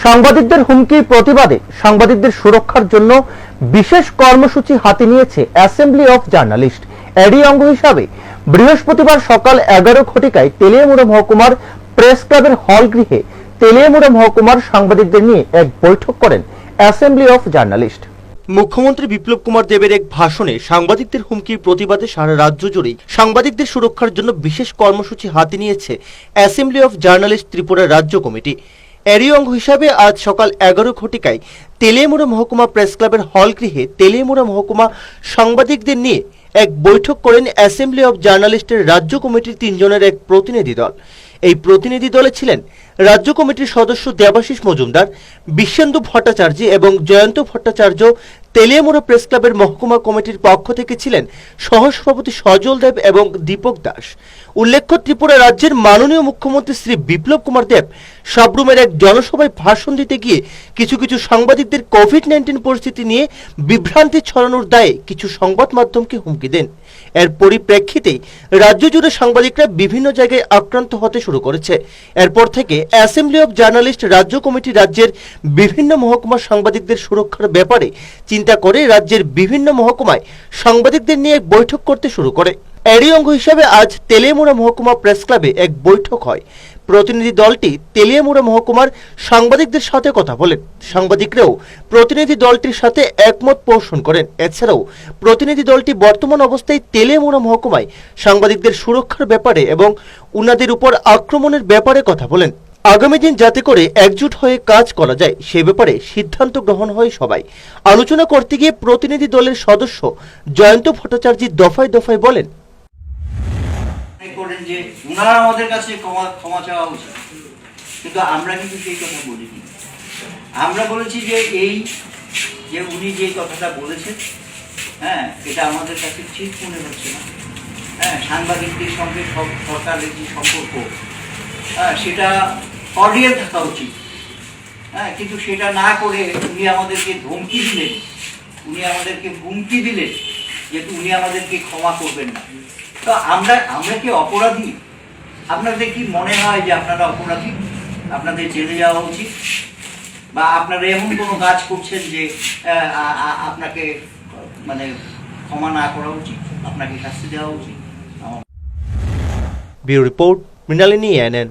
সাংবাদিকদের হুমকির প্রতিবাদে সাংবাদিকদের সুরক্ষার জন্য বিশেষ কর্মসূচি হাতে নিয়েছে অ্যাসেম্বলি অফ জার্নালিস্ট এডি অঙ্গ হিসাবে বৃহস্পতিবার সকাল এগারো ঘটিকায় তেলিয়ামুড়া মহকুমার প্রেস ক্লাবের হল গৃহে তেলিয়ামুড়া মহকুমার সাংবাদিকদের নিয়ে এক বৈঠক করেন অ্যাসেম্বলি অফ জার্নালিস্ট মুখ্যমন্ত্রী বিপ্লব কুমার দেবের এক ভাষণে সাংবাদিকদের হুমকির প্রতিবাদে সারা রাজ্য জুড়েই সাংবাদিকদের সুরক্ষার জন্য বিশেষ কর্মসূচি হাতে নিয়েছে অ্যাসেম্বলি অফ জার্নালিস্ট ত্রিপুরা রাজ্য কমিটি। এরই অঙ্গ হিসাবে আজ সকাল এগারো ঘটিকায় তেলিয়ামুড়া মহকুমা প্রেস ক্লাবের হল গৃহে তেলিয়ামুড়া মহকুমা সাংবাদিকদের নিয়ে এক বৈঠক করেন অ্যাসেম্বলি অব জার্নালিস্টের রাজ্য কমিটির তিনজনের এক প্রতিনিধি দল। এই প্রতিনিধি দলে ছিলেন রাজ্য কমিটির সদস্য দেবাশিস মজুমদার, বিশ্বেন্দু ভট্টাচার্য এবং জয়ন্ত ভট্টাচার্য তেলিয়ামুড়া প্রেস ক্লাবের মহকুমা কমিটির পক্ষ থেকে ছিলেন সহসভাপতি সজল দেব এবং দীপক দাস। উল্লেখ্য, ত্রিপুরা রাজ্যের মাননীয় মুখ্যমন্ত্রী শ্রী বিপ্লব কুমার দেব সাবরুমের এক জনসভায় ভাষণ দিতে গিয়ে কিছু কিছু সাংবাদিকদের কোভিড নাইন্টিন পরিস্থিতি নিয়ে বিভ্রান্তি ছড়ানোর দায়ে কিছু সংবাদ মাধ্যমকে হুমকি দেন। এর পরিপ্রেক্ষিতেই রাজ্য জুড়ে সাংবাদিকরা বিভিন্ন জায়গায় আক্রান্ত হতে শুরু করেছে। এরপর থেকে অ্যাসেম্বলি অব জার্নালিস্ট রাজ্য কমিটি রাজ্যের বিভিন্ন মহকুমার সাংবাদিকদের সুরক্ষার ব্যাপারে চিন্তা করে রাজ্যের বিভিন্ন মহকুমায় সাংবাদিকদের নিয়ে এক বৈঠক করতে শুরু করে। এরই অঙ্গ হিসাবে আজ তেলিয়ামুড়া মহকুমা প্রেস ক্লাবে এক বৈঠক হয়। প্রতিনিধি দলটি তেলিয়ামুড়া মহকুমার সাংবাদিকদের সাথে কথা বলেন। সাংবাদিকরাও প্রতিনিধি দলটির সাথে একমত পোষণ করেন। এছাড়াও প্রতিনিধি দলটি বর্তমান অবস্থায় তেলিয়ামুড়া মহকুমায় সাংবাদিকদের সুরক্ষার ব্যাপারে এবং উনাদের উপর আক্রমণের ব্যাপারে কথা বলেন। আগামী দিন যাতে করে একজুট হয়ে কাজ করা যায়, সে ব্যাপারে সিদ্ধান্ত গ্রহণ হয় সবাই। আলোচনা করতে গিয়ে প্রতিনিধি দলের সদস্য জয়ন্ত ভট্টাচার্য দফায় দফায় বলেন আমাদের কাছে ক্ষমা চাওয়া উচিত। কিন্তু আমরা কিন্তু সেই কথা বলিনি। আমরা বলেছি যে এই যে উনি যে কথাটা বলেছেন হ্যাঁ এটা আমাদের কাছে ঠিক মনে হচ্ছে না। হ্যাঁ সাংবাদিকদের সঙ্গে সব- সরকারের যে সম্পর্ক হ্যাঁ সেটা কর্ডিয়াল থাকা উচিত হ্যাঁ কিন্তু সেটা না করে উনি আমাদেরকে ধমকি দিলেন। উনি আমাদেরকে হুমকি দিলেন যেহেতু উনি আমাদেরকে ক্ষমা করবেন না। তো আমরা আমরা কি অপরাধী? আপনাদের কি মনে হয় যে আপনারা অপরাধী? আপনাদের জেলে যাওয়া উচিত? বা আপনারা এমন কোনো কাজ করছেন যে আপনাকে মানে ক্ষমা না করা উচিত? আপনাকে শাস্তি দেওয়া উচিত? Bureau report, Mrinalini NN.